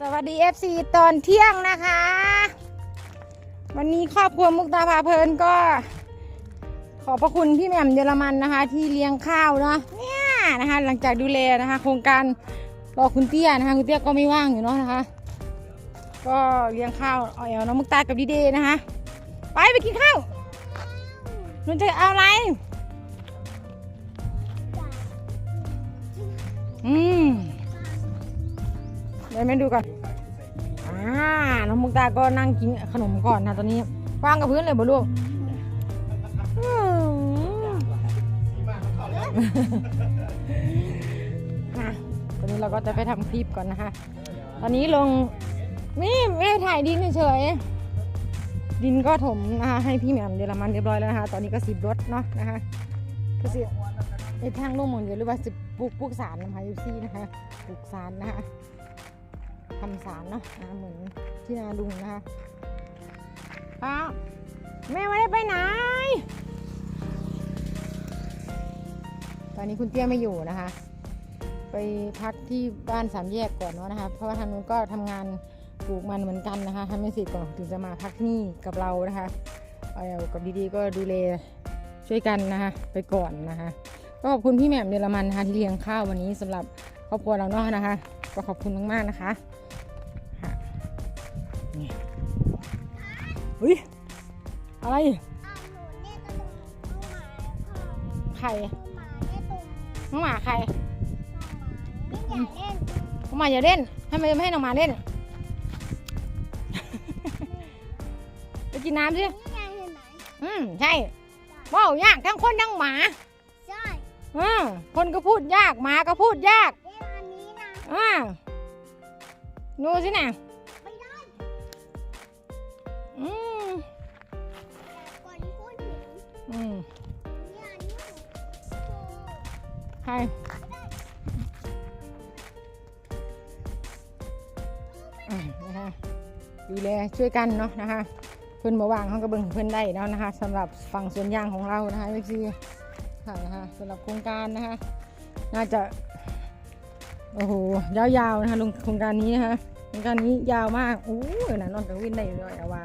สวัสดี FC ตอนเที่ยงนะคะ วันนี้ครอบครัวมุกตาพาเพลินก็ ขอบพระคุณพี่แหม่มเยอรมันนะคะ ที่เลี้ยงข้าวเนาะเนี่ยนะคะ หลังจากดูแลนะคะ โครงการรอคุณเตี้ยนะคะคุณเตี้ยก็ไม่ว่างอยู่เนาะนะคะ ก็เลี้ยงข้าวเอาแอลน้องมุกตากับดีเดย์นะคะ ไปไปกินข้าวหนูจะเอาอะไร อืม เดี๋ยวแม่ดูก่อนอ่าน้องมุกตาก็นั่งกินขนมก่อนนะตอนนี้วางกับพื้นเลยบ่ลูกอืมอะตอนนี้เราก็จะไปทำคลิปก่อนนะคะ ตอนนี้ลงนี่ไม่ได้ถ่ายดินเฉยดินก็ถมนะคะให้พี่แหม่มเยอรมันเรียบร้อยแล้วนะคะ ตอนนี้ก็สิบรถเนาะนะคะก็สิไอ้ทางลงหมองเดียวหรือว่าสิปลูกปลูกสารนะคะยูซี่นะคะปลูกสารนะคะ ทำสารเนาะเหมือนที่นาลุงนะคะป้าแม่ไม่ได้ไปไหน ตอนนี้คุณเตี้ยไม่อยู่นะคะ ไปพักที่บ้านสามแยกก่อนเนาะนะคะ เพราะว่าทางนู้นก็ทำงานปลูกมันเหมือนกันนะคะทำไม่เสร็จก่อนถึงจะมาพักที่นี่กับเรานะคะเอากับดีๆก็ดูแลช่วยกันนะคะไปก่อนนะคะ ก็ขอบคุณพี่แหม่มเยอรมันนะคะที่เลี้ยงข้าววันนี้สำหรับครอบครัวเราเนาะนะคะ ก็ขอบคุณมากๆนะคะคะ อุ้ย อะไร ใครน้องหมาใครน้องหมาอย่าเล่นทำไมไม่ให้น้องหมาเล่นไปกินน้ำสิอืมใช่ว้าวยากทั้งคนทั้งหมาอืมคนก็พูดยากหมาก็พูดยากอ่าดูสินะอืม อืมใครนะคะดูแลช่วยกันเนาะนะคะ เพื่อนมาวางเขาก็เบิ่งเพื่อนได้แล้วนะคะสำหรับฝั่งสวนยางของเรานะคะเอฟซีค่ะนะคะสำหรับโครงการนะคะ น่าจะ โอ้โหยาวๆนะคะลงโครงการนี้นะคะโครงการนี้ยาวมากโอ้ยนะนอนกับวินได้เลยอาว่า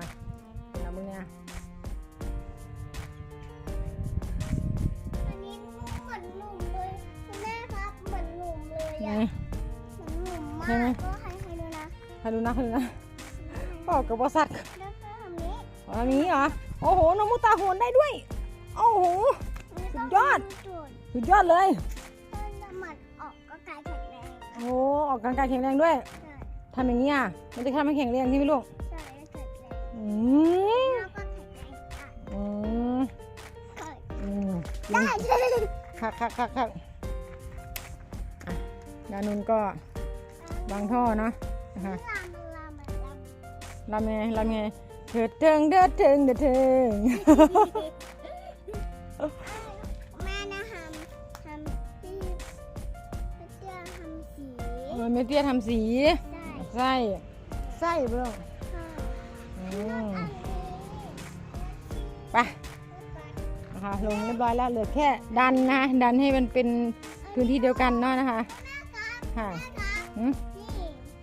ใช่ไหมก็ให้ให้ดูนะใครรู้นะใครรู้นะบอกกับบริษัทแล้วก็ทำนี้อ๋ออันนี้เหรอ โอ้โห น้องมุกตาโหนได้ด้วย โอ้โหสุดยอดจุดสุดยอดเลย ต้นสมัดออกก็กลายแข็งแรงโอ้โหออกกำลังกายแข็งแรงด้วยใช่ทำอย่างนี้อะ มันจะทำให้แข็งแรงใช่ไหมลูก ใช่แข็งแรงอืมแล้วก็แข็งแรงอะอืมใช่อืมได้ใช่ไหมคักคักคักคักอะดานุนก็ วางท่อเนาะนะคะลำไงลำไงเถิดเทิงเถิดเทิงเถิดเทิงแม่นะทำทำที่เพื่อทำสีเออเมเตียทำสีใช่ไส้ไส้เบื้องค่ะอืแล้วมอันนี้ไปนะคะลงเรียบร้อยแล้วเหลือแค่ดันนะดันให้มันเป็นพื้นที่เดียวกันเนาะนะคะค่ะหืม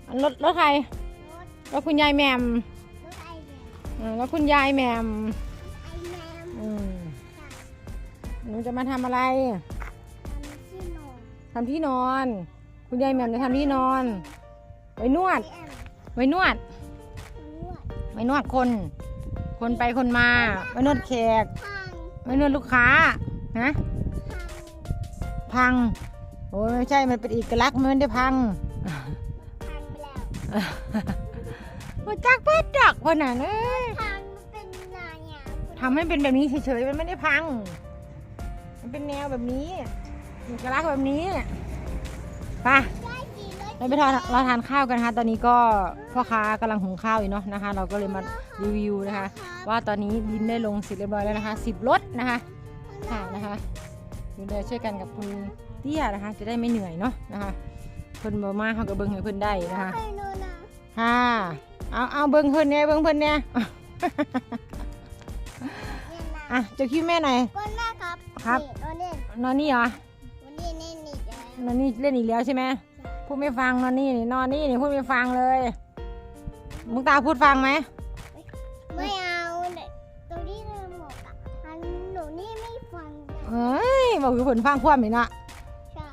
อันรถรถใครรถรถคุณยายแหม่มรถไอแมวอืมรถคุณยายแหม่มไอแมวอืมหนูจะมาทำอะไรทำที่นอนทำที่นอนคุณยายแหม่มจะทำที่นอน ไว้นวดไอแอมไว้นวดนวด ไว้นวดคน คนไปคนมา ไว้นวดแขกพังไว้นวดลูกค้าฮะพังพัง โอ้ยไม่ใช่ มันเป็นเอกลักษณ์มันไม่ได้พังพังไป แล้วมาจักเพื่อจักวันนั้นเอ้ยพังมันเป็นนายอะทำให้เป็นแบบนี้เฉยๆมันไม่ได้พัง มันเป็นแนวแบบนี้เอกลักษณ์แบบนี้ไปได้สีเลยเราไปทานเราทานข้าวกันนะคะตอนนี้ก็พ่อค้ากำลังหุงข้าวอยู่เนาะนะคะ เราก็เลยมารีวิวนะคะ ว่าตอนนี้ดินได้ลงเสร็จเรียบร้อยแล้วนะคะสิบรถนะคะค่ะนะคะดูแลช่วยกันกับคุณเตี้ยนะคะ จะได้ไม่เหนื่อยเนาะนะคะเพิ่นบ่มาเขาก็เบิ่งให้เพิ่นได้นะคะใครโนนะ ค่ะ เอาเอาเบิ่งเพิ่นเนี่ยเบิ่งเพิ่นเนี่ยเนี่ยนะอะเจะคิดแม่หน่อย วันแม่ครับครับ นี่วันนี้นอนนี่เหรอ วันนี้นี่นี่จะนอนนี่เล่นอีกแล้วใช่ไหมใช่พูดไม่ฟังนอนนี่นี่นอนนี่นี่พูดไม่ฟังเลยมุกตาพูดฟังไหมไม่เอาเนี่ยตรงที่เราบอกอะอันหนูนี่ไม่ฟังเฮ้ยบอกคือผลฟังความอีกเนาะใช่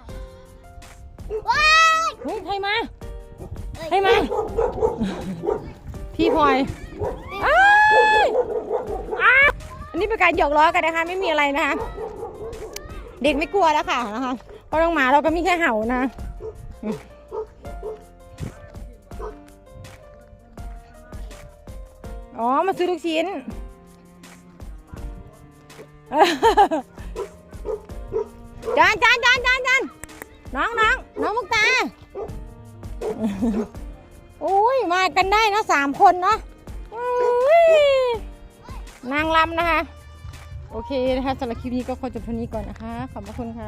ว้ายเฮ้ยให้มาเอ้ยให้มา พี่พลอยอ้ายอ้าวอันนี้เป็นการหยอกล้อกันนะคะ ไม่มีอะไรนะคะ เด็กไม่กลัวแล้วค่ะนะคะเพราะน้องหมาเราก็มีแค่เห่านะอ๋อ มาซื้อลูกชิ้น จานจานจานจานจานน้องน้องน้องมุกตา มากันได้นะสามคนเนาะนางลำนะคะ โอเคนะคะสำหรับคลิปนี้ก็ขอจบเท่านี้ก่อนนะคะ ขอบพระคุณค่ะ